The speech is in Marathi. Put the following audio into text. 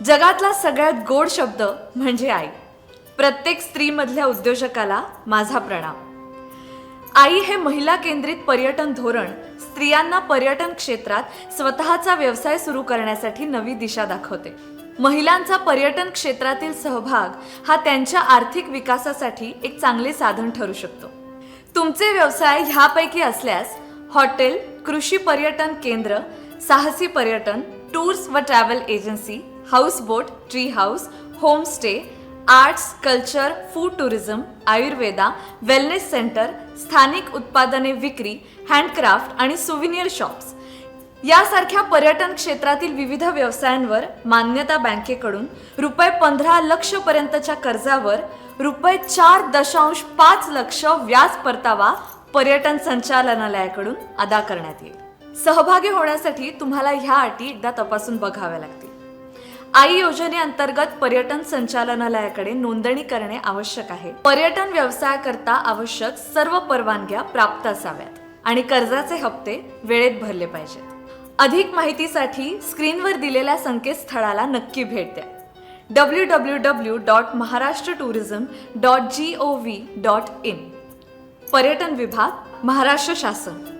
जगातला सगळ्यात गोड शब्द म्हणजे आई. प्रत्येक स्त्रीमधल्या उद्योजकाला माझा प्रणाम. आई हे महिला केंद्रित पर्यटन धोरण स्त्रियांना पर्यटन क्षेत्रात स्वतःचा व्यवसाय सुरू करण्यासाठी नवी दिशा दाखवते. महिलांचा पर्यटन क्षेत्रातील सहभाग हा त्यांच्या आर्थिक विकासासाठी एक चांगले साधन ठरू शकतो. तुमचे व्यवसाय ह्यापैकी असल्यास हॉटेल कृषी पर्यटन केंद्र साहसी पर्यटन टूर्स व travel agency houseboat tree house homestay arts culture food tourism Ayurveda wellness centre स्थानिक उत्पादने विक्री हँडक्राफ्ट आणि सुविनियर शॉप्स यासारख्या पर्यटन क्षेत्रातील विविध व्यवसायांवर मान्यता बँकेकडून रुपये पंधरा लक्षपर्यंतच्या कर्जावर रुपये चार दशांश पाच लक्ष व्याज परतावा पर्यटन संचालनालयाकडून अदा करण्यात येईल. सहभागी होण्यासाठी तुम्हाला ह्या अटी एकदा तपासून बघाव्या लागतील. आई योजनेअंतर्गत पर्यटन संचालनालयाकडे नोंदणी करणे आवश्यक आहे. पर्यटन व्यवसायाकरता आवश्यक सर्व परवानग्या प्राप्त असाव्यात आणि कर्जाचे हप्ते वेळेत भरले पाहिजेत. अधिक माहितीसाठी स्क्रीनवर दिलेल्या संकेतस्थळाला नक्की भेट द्या. W W W dot Maharashtra tourism dot G O V dot in पर्यटन विभाग महाराष्ट्र शासन.